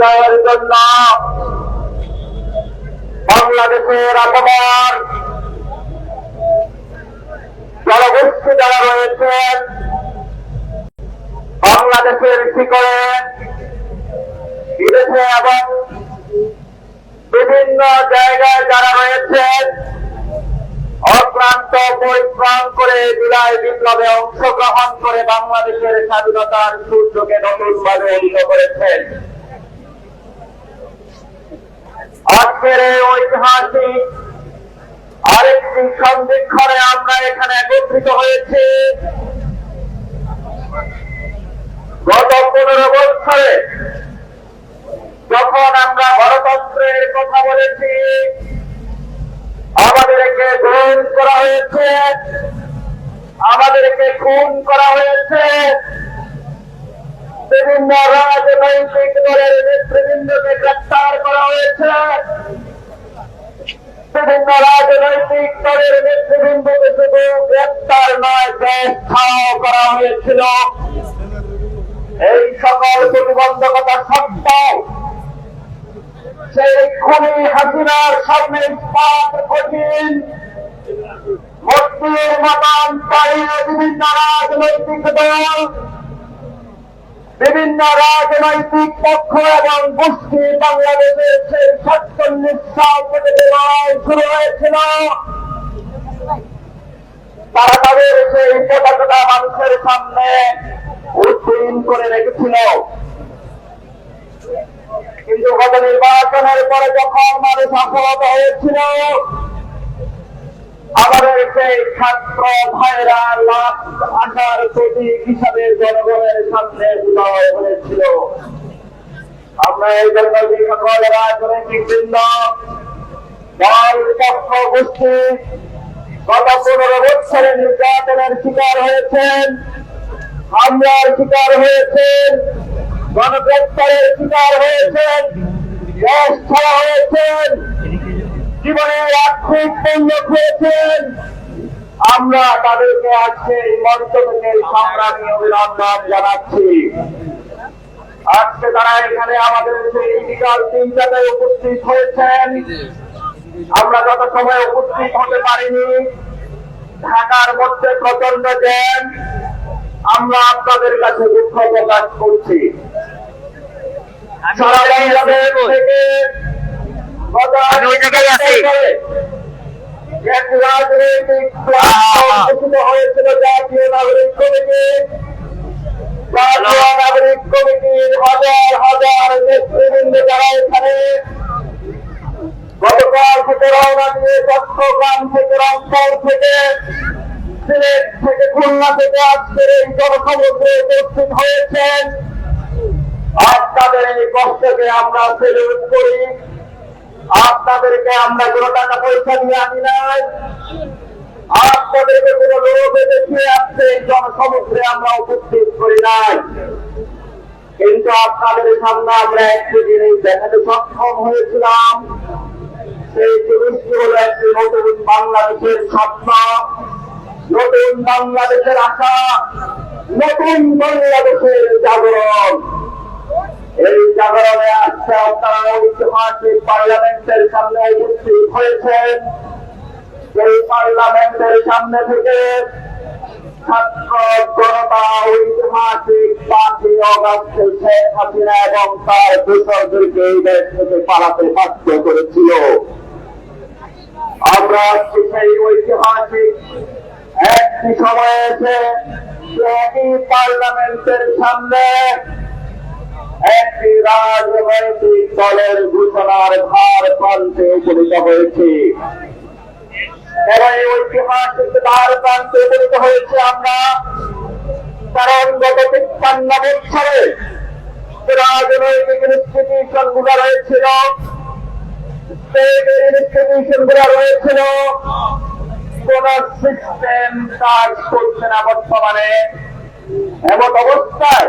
বিজয়ের জন্য বাংলাদেশের আগমন জনগোষ্ঠী যারা রয়েছেন বাংলাদেশের শিকড়ে, বিদেশে এবং বিভিন্ন জায়গায় যারা রয়েছেন অক্লান্ত পরিশ্রম করে জুলাই বিপ্লবে অংশগ্রহণ করে বাংলাদেশের স্বাধীনতার সূর্যকে নতুনভাবে উদিত করেছেন আজকের এই ঐতিহাসিক আরেকটি সন্ধিক্ষণে আমরা এখানে একত্রিত হয়েছি। গত পনেরো বছরে যখন আমরা গণতন্ত্রের কথা বলেছি, আমাদেরকে গ্রহণ করা হয়েছে। আমাদেরকে খুন করা হয়েছে। বিভিন্ন রাজনৈতিক দলের নেতৃবৃন্দকে গ্রেপ্তার করা হয়েছে। বিভিন্ন রাজনৈতিক দলের নেতৃবৃন্দকে শুধু গ্রেপ্তার নয় দেশ করা হয়েছিল। এই সকল প্রতিবন্ধকতা সত্ত্বেও সেই খুনি হাসিনার সামনে ইস্পাত কঠিন। মন্ত্রীর মতন পাড়িয়ে বিভিন্ন রাজনৈতিক দল বিভিন্ন রাজনৈতিক পক্ষ এবং গোষ্ঠী বাংলাদেশের সেই সাতচল্লিশ সাল শুরু হয়েছিল। তারা তাদের সেই পতাকাটা মানুষের সামনে উদ্দিন করে রেখেছিল। কিন্তু গত নির্বাচনের পরে যখন মানুষ আহত হয়েছিল আমাদের সেই ছাত্র ভাইরা লাভ আসার প্রতীক হিসাবে জনগণের সামনে উদয় হয়েছিল। আমরা এই জন্য সকল রাজনৈতিক বৃন্দ, দল, পক্ষ, গোষ্ঠী গত পনেরো বছরে নির্যাতনের শিকার হয়েছেন, হামলার শিকার হয়েছেন গণগ্রেপ্তারের শিকার হয়েছেন, দেশ ছাড়া হয়েছেন। জীবনের আর্থিক মূল্য পেয়েছেন। আমরা তাদেরকে আজকে এই মঞ্চ থেকে সংগ্রামী অভিনন্দন জানাচ্ছি। আজকে তারা এখানে আমাদের সেই বিকাল তিনটাতে উপস্থিত হয়েছেন। আমরা যত সময় উপস্থিত হতে পারিনি, ঢাকার মধ্যে প্রচণ্ড জ্যাম, আমরা আপনাদের কাছে দুঃখ প্রকাশ করছি। সারা বাংলাদেশ থেকে আমি ওই জায়গায় আছি। নাগরিক কমিটির হাজার হাজার নেতৃবৃন্দ যারা এখানে গতকাল থেকে রওনা দিয়ে চট্টগ্রাম থেকে রংপুর থেকে সিলেট থেকে খুলনা থেকে আজকের এই জনসমুদ্রে উপস্থিত হয়েছেন আপনাদের এই কষ্টকে আমরা সেলুট করি আপনাদেরকে আমরা কোনো টাকা পয়সা দিয়ে আনি নাই। আপনাদেরকে কোনো লোভে দেখিয়ে আসছে জনসমুদ্রে আমরা উপস্থিত করি নাই। কিন্তু আপনাদের সামনে আমরা একটি জিনিস দেখাতে সক্ষম হয়েছিলাম। সেই জিনিসটি হলো একটি নতুন বাংলাদেশের স্বপ্ন, নতুন বাংলাদেশের আশা, নতুন বাংলাদেশের জাগরণ। এই জাগরণে আজকে আপনারা ঐতিহাসিক পার্লামেন্টের সামনে উপস্থিত হয়েছেন। এই পার্লামেন্টের সামনে থেকে ছাত্র জনতা ঐতিহাসিক অগস্ট শেখ হাসিনা এবং তার দূষকদেরকে এই দেশ থেকে পালাতে বাধ্য করেছিল। আমরা সেই ঐতিহাসিক একটি সময় এসে পার্লামেন্টের সামনে একটি রাজনৈতিক দলের ঘোষণার ভার প্রান্তে উপনীত হয়েছে। এবং ঐতিহাসিক ভার প্রান্তে উপনীত হয়েছে আমরা। কারণ গত তিপ্পান্ন বছরে রাজনৈতিক ইনস্টিটিউশনগুলো রয়েছিল ইনস্টিটিউশনগুলো রয়েছিল, কোন সিস্টেম কাজ করছে না বর্তমানে। এমন অবস্থায়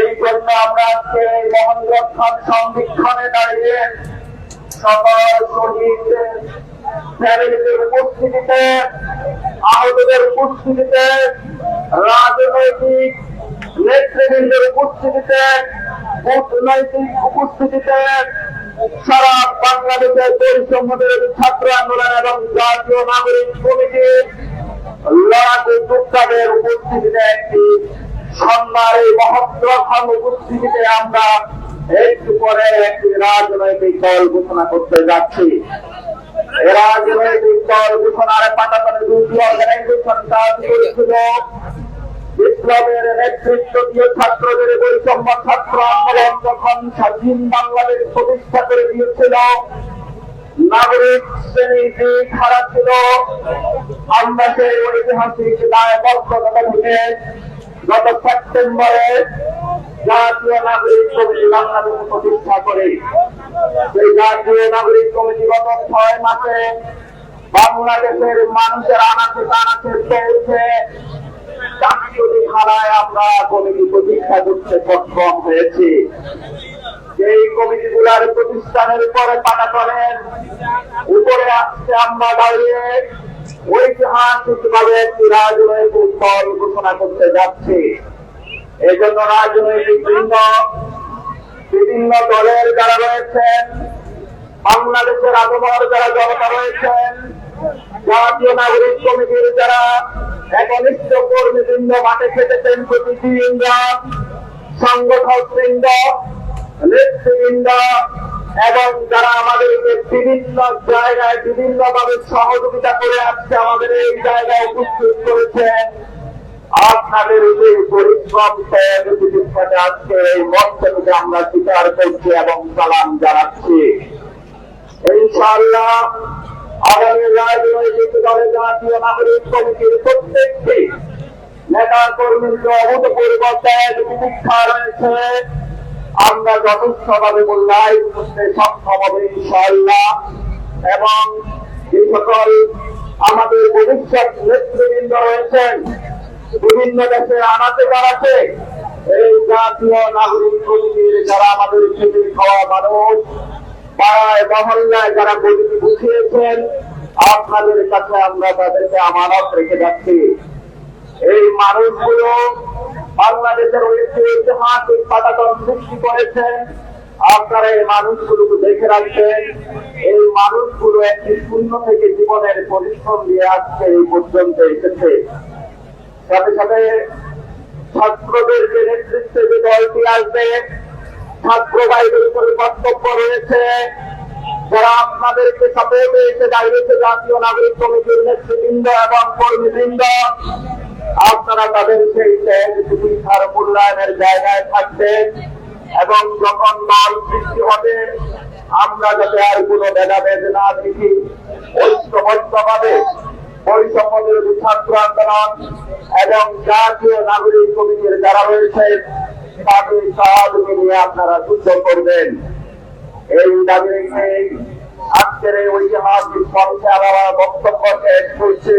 এই জন্য আমরা আজকে মহেন্দ্র খান সংরক্ষণে দাঁড়িয়ে সকল শহীদদের, ফ্যামিলিদের উপস্থিতিতে, আহতদের উপস্থিতিতে, রাজনৈতিক নেতৃবৃন্দের উপস্থিতিতে, কূটনৈতিক উপস্থিতিতে, সারা বাংলাদেশের পরিসম্মদের ছাত্র আন্দোলন এবং জাতীয় নাগরিক কমিটির লড়াকু যোদ্ধাদের উপস্থিতিতে একটি সন্ধ্যার এই মহত্রক্ষণ উপস্থিতিতে আমরা একটু পরে একটি রাজনৈতিক দল ঘোষণা করতে যাচ্ছি। রাজনৈতিক দল ঘোষণার পাশাপাশি দুটি অর্গানাইজেশন কাজ করেছিল। বিপ্লবের নেতৃত্ব দিয়ে ছাত্রদের বৈষম্য, ছাত্র আন্দোলন যখন স্বাধীন বাংলাদেশ প্রতিষ্ঠা করে দিয়েছিল, নাগরিক শ্রেণি যে খারা ছিল, আমরা সেই ঐতিহাসিক দায়বদ্ধতা থেকে গত সেপ্টেম্বরে জাতীয় নাগরিক কমিটি বাংলাদেশ প্রতিষ্ঠা করে। সেই জাতীয় নাগরিক কমিটি গত ছয় মাসে বাংলাদেশের মানুষের আনাচে কানাচে পেয়েছে চাকরি আমরা কমিটি প্রতিষ্ঠা করতে সক্ষম হয়েছি। এই প্রতিষ্ঠানের পরে পাঠাতলের উপরে আসছে আমরা দাঁড়িয়ে ঐতিহাসিকভাবে একটি রাজনৈতিক দল ঘোষণা করতে যাচ্ছি। এই জন্য রাজনৈতিক বৃন্দ, বিভিন্ন দলের যারা রয়েছেন বাংলাদেশের আগমর যারা জনতা রয়েছেন জাতীয় নাগরিক কমিটির যারা একনিষ্ঠ কর্মীবৃন্দ মাঠে খেটেছেন প্রতিদিন সংগঠক বৃন্দ, নেতৃবৃন্দ এবং যারা আমাদেরকে বিভিন্ন জায়গায় বিভিন্ন ভাবে সহযোগিতা করে আসছে আমাদের এই জায়গায় উপস্থিত করেছেন আপনাদের যে পরিশ্রম চিকিৎসাতে আজকে এই মঞ্চ আমরা স্বীকার করছি এবং সালাম জানাচ্ছি। ইনশাআল্লাহ, আগামী রাজনৈতিক দলের জাতীয় নাগরিক কমিটির প্রত্যেকটি নেতা কর্মীর অভূতপূর্ব ত্যাগ চিকিৎসা রয়েছে। আমরা যথেষ্টভাবে মূল্যায়ন করতে সক্ষম হবে ইনশাআল্লাহ। এবং এই সকল আমাদের ভবিষ্যৎ নেতৃবৃন্দ রয়েছেন, বিভিন্ন দেশে আনাতে দাঁড়াতে এই জাতীয় নাগরিক কমিটির যারা আমাদের শিবির খাওয়া মানুষ, পাড়ায়, মহল্লায় যারা গরিবী বুঝিয়েছেন আপনাদের কাছে আমরা তাদেরকে আমানত রেখে যাচ্ছি। এই মানুষগুলো ছাত্রদের যে নেতৃত্বে যে দলটি আসবে, ছাত্র ভাইদের উপরে কর্তব্য রয়েছে। যারা আপনাদেরকে সাপোর্টে এসে দাঁড়িয়েছে জাতীয় নাগরিক কমিটির নেতৃবৃন্দ এবং কর্মীবৃন্দ আপনারা তাদের সেই ত্যাগ মূল্যায়নের জায়গায় থাকবেন এবং যখন দল সৃষ্টি হবে, আমরা যাতে আর কোনো ভেদাভেদ না দেখি, ঐক্যবদ্ধভাবে বৈষম্য ছাত্র আন্দোলন এবং জাতীয় নাগরিক কমিটির যারা রয়েছে, তাদের সহযোগী নিয়ে আপনারা যুদ্ধ করবেন। এই দাবি আজকের এই ঐতিহাসিক আমরা বক্তব্য শেষ করছি।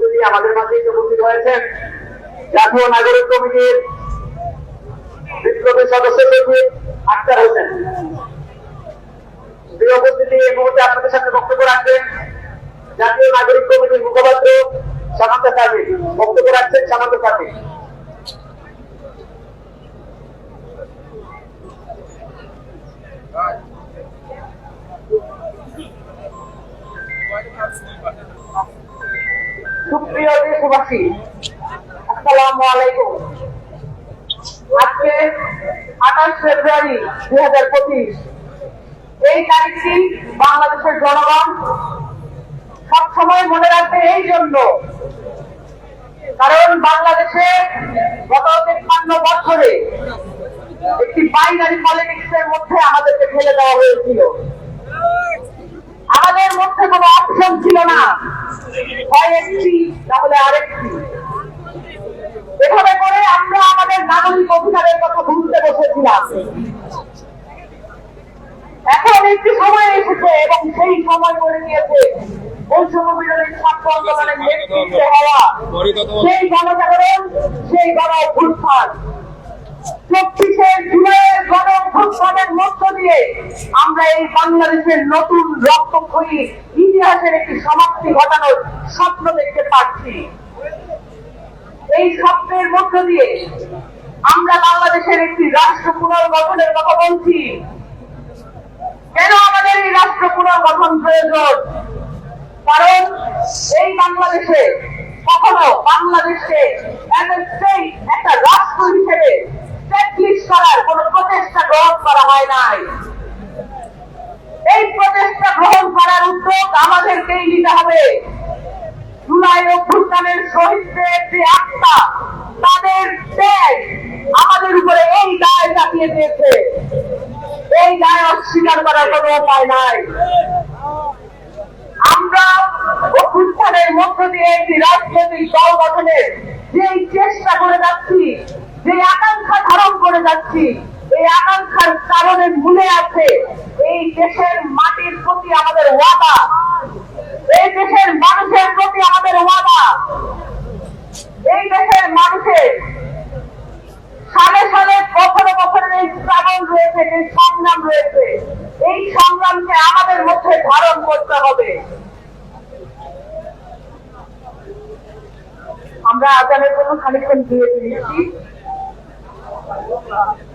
আমাদের মাঝে উপস্থিত হয়েছেন জাতীয় নাগরিক কমিটির বিপ্লবী সদস্য সচিব আক্তার হোসেন। উপস্থিতি, এই মুহূর্তে আপনাদের সামনে বক্তব্য রাখবেন জাতীয় নাগরিক কমিটির মুখপাত্র সামান্ত সার্ভিস বক্তব্য রাখছেন সামান্ত সার্ভিস সুপ্রিয় দেশবাসী, আসসালামু আলাইকুম। আজকে আঠাশ ফেব্রুয়ারি দুই হাজার পঁচিশ, এই তারিখটি বাংলাদেশের জনগণ সবসময় মনে রাখবে এই জন্য। কারণ বাংলাদেশে গত তিপ্পান্ন বছরে একটি বাইনারি পলিটিক্স এর মধ্যে আমাদেরকে ফেলে দেওয়া হয়েছিল। আমাদের মধ্যে কোনো অপশন ছিল না। একটি তাহলে আরেকটি। এভাবে করে আমরা আমাদের নাগরিক অধিকারের কথা ভুলতে বসেছিলাম। এখন একটি সময় এসেছে এবং সেই সময় করে নিয়েছে সেই জনজাগরণ সেই গণ অভ্যুত্থান চব্বিশে জুলাইয়ের দিয়ে আমরা এই বাংলাদেশের নতুন রক্তক্ষয়ী ইতিহাসের একটি সমাপ্তি ঘটানোর স্বপ্ন দেখতে পাচ্ছি। এই স্বপ্নের মধ্য দিয়ে আমরা বাংলাদেশের একটি রাষ্ট্র পুনর্গঠনের কথা বলছি। কেন আমাদের এই রাষ্ট্র পুনর্গঠন প্রয়োজন? কারণ এই বাংলাদেশে কখনো বাংলাদেশকে একটা রাষ্ট্র হিসেবে establish করার কোন প্রচেষ্টা গ্রহণ করা হয় নাই। এই প্রচেষ্টা গ্রহণ করার উদ্যোগ আমাদেরকেই নিতে হবে। জুলাই অভ্যুত্থানের শহীদদের যে আত্মা, তাদের ত্যাগ আমাদের উপরে এই দায় চাপিয়ে দিয়েছে। এই দায় অস্বীকার করার কোনো উপায় নাই। আমরা অভ্যুত্থানের মধ্য দিয়ে একটি রাজনৈতিক দল গঠনের যে চেষ্টা করে যাচ্ছি যে আকাঙ্ক্ষা ধারণ করে যাচ্ছি, এই আকাঙ্ক্ষার কারণে মূলে আছে, এই দেশের মাটির প্রতি আমাদের ওয়াদা। এই দেশের মানুষের প্রতি আমাদের ওয়াদা। এই দেশের মানুষের সালে সালে বছরে বছরে এই স্ট্রাগল রয়েছে এই সংগ্রাম রয়েছে, এই সংগ্রামকে আমাদের মধ্যে ধারণ করতে হবে। আমরা আজানের জন্য খানিকক্ষণ বিরতি নিচ্ছি। Thank you.